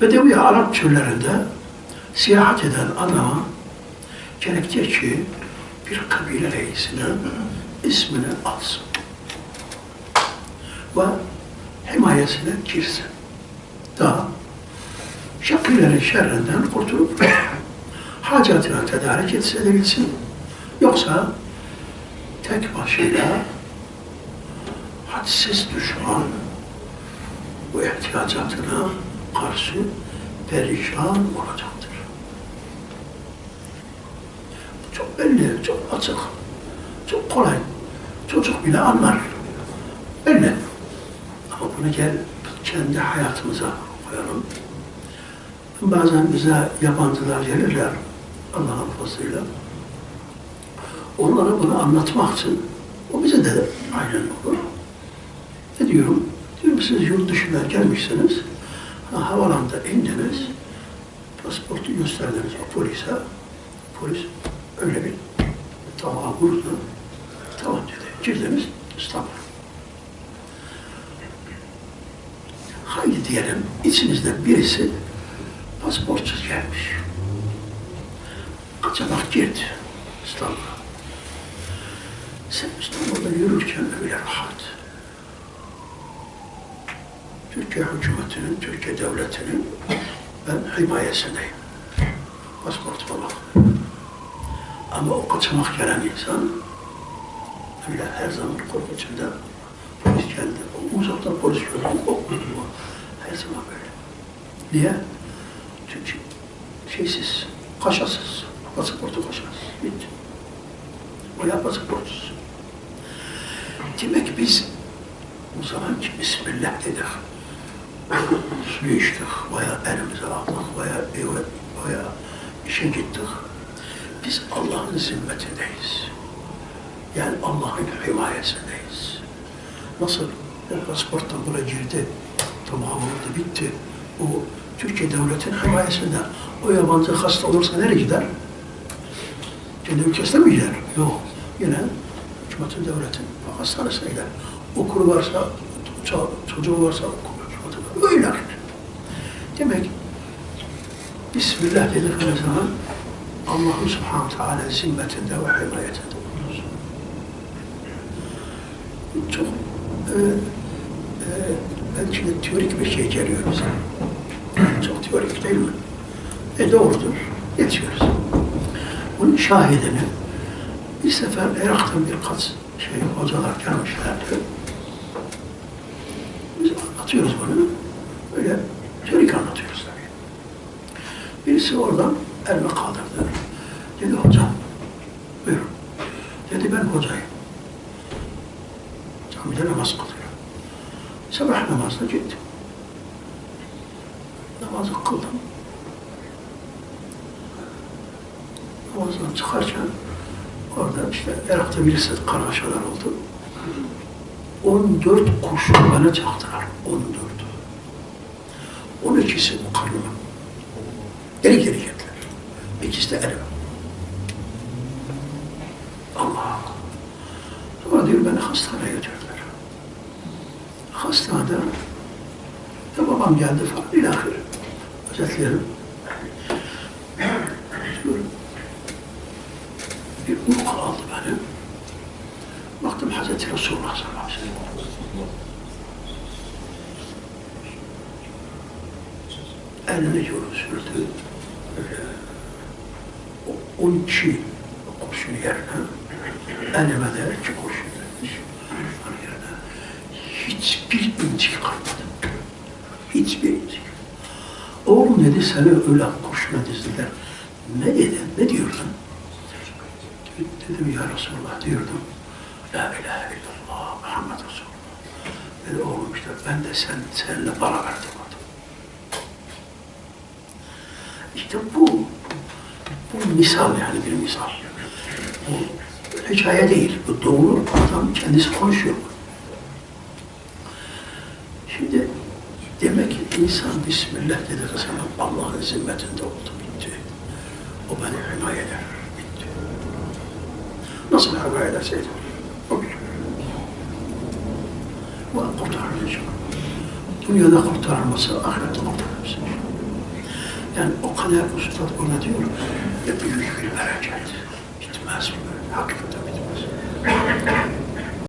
Bedevi Arap türlerinde seyahat eden adama gerektir ki bir kabile reisinin ismini alsın ve himayesine girsin. Daha şakirlerin şerrinden kurtulup hacatına tedarik etse edebilsin. Yoksa tek başıyla hadsiz düşman bu ihtiyacatına karşı perişan olacaktır. Çok belli, çok açık, çok kolay. Çocuk bile anlar. Belli. Ama bunu gel kendi hayatımıza koyalım. Bazen bize yabancılar gelirler Allah'ın fazlıyla. Onlara bunu anlatmak için o bize de aynen olur. Ne diyorum? Diyorum siz yurt dışına gelmişsiniz. Ha, havalanda indiniz. Pasaportu gösterdiniz o polise. Polis öyle bir tabağa vurdu. Tamam dedi. Girdiniz İstanbul. Haydi diyelim içinizde birisi pasaportsuz gelmiş. Kaçamak girdi İstanbul'a. Sen İstanbul'da yürürken öyle rahat. Türkiye hükümetinin, Türkiye devletinin ben himayesindeyim. Pasport olarak. Ama o kaçamak gelen insan öyle her zaman korku içinde polis geldi. Uzaktan polis gördü. O, o, her zaman böyle. Niye? Çünkü şeysiz, kaşasız. Pasaportu kaşasız. Bitti. O ya pasaportsuz. Demek biz o zaman ki Bismillah dedik. Suyu içtik veya elimize aldık veya eve veya işe gittik. Biz Allah'ın zimmetindeyiz. Yani Allah'ın himayesindeyiz. Nasıl? O pasaporttan buraya girdi. Tamam oldu, bitti. O Türkiye devletin himayesinde. O yabancı hasta olursa nereye gider? Kendi ülkesine mi gider? Yok. Yine hükümetin devletin hastanesine gider. Okulu varsa, ço- çocuğu varsa okulu. Öyle. Demek Bismillah dedikleri zaman Allahu Subhanahu Teala zimmetinde ve himayetinde oluruz. Çok e, e, belki de teorik bir şey geliyor bize. Çok teorik değil mi? E doğrudur. Yetiyoruz. Bunun şahidini bir sefer Irak'tan birkaç şey hocalar gelmişlerdi. Biz anlatıyoruz bunu. Böyle teorik anlatıyoruz tabii. Birisi oradan elme kaldırdı. Dedi hocam, buyurun. Dedi ben hocayım. Camide namaz kılıyor. Sabah namazına gittim. Namazı kıldım. Namazdan çıkarken orada işte Irak'ta birisi kargaşalar oldu. 14 kurşun bana çaktılar. 14. 12'si karnıma. Geri geri geldiler. İkisi de elime. Allah. Sonra diyor beni hastaneye götürdüler. Hastanede de babam geldi falan. İlahir. Özetlerim. Bir uyku aldı beni. Baktım Hazreti Resulullah sallallahu aleyhi ve sellem. Elini yolu sürdü. Böyle o 12 kurşun yerine elime de iki kurşun vermiş. Yerine hiçbir incik kalmadı. Hiçbir incik. Oğlum dedi seni öyle kurşuna dizdiler. Ne dedi? Ne diyordun? Dedim ya Resulullah diyordum. La ilahe illallah Muhammed Resulullah. Dedi oğlum işte ben de sen, seninle beraber durmadım. İşte bu, bu misal yani bir misal. Bu hikaye değil, bu doğru adam kendisi konuşuyor. Şimdi demek ki insan Bismillah dediği zaman Allah'ın zimmetinde oldu, bitti. O beni himaye eder, bitti. Nasıl himaye ederseydi? O bilir. Bu kurtarır inşallah. Dünyada kurtarılması, ahirette kurtarılması. Yani o Hani Üstad ona diyor, büyük bir bereket. Bitmez mi? Hakikaten bitmez.